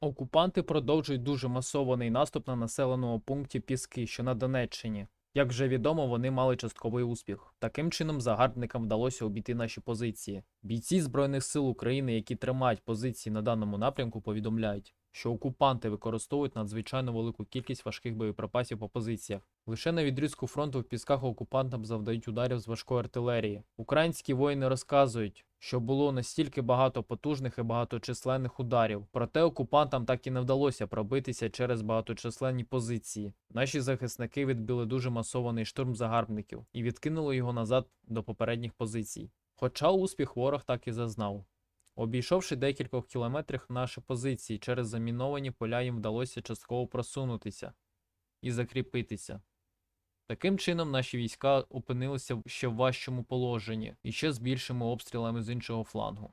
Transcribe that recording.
Окупанти продовжують дуже масований наступ на населеному пункті Піски, що на Донеччині. Як вже відомо, вони мали частковий успіх. Таким чином, загарбникам вдалося обійти наші позиції. Бійці Збройних сил України, які тримають позиції на даному напрямку, повідомляють, що окупанти використовують надзвичайно велику кількість важких боєприпасів по позиціях. Лише на відрізку фронту в пісках окупантам завдають ударів з важкої артилерії. Українські воїни розказують, що було настільки багато потужних і багаточисленних ударів. Проте окупантам так і не вдалося пробитися через багаточисленні позиції. Наші захисники відбили дуже масований штурм загарбників і відкинули його назад до попередніх позицій. Хоча успіх ворог так і зазнав. Обійшовши декількох кілометрів наші позиції через заміновані поля, їм вдалося частково просунутися і закріпитися. Таким чином, наші війська опинилися в ще важчому положенні і ще з більшими обстрілами з іншого флангу.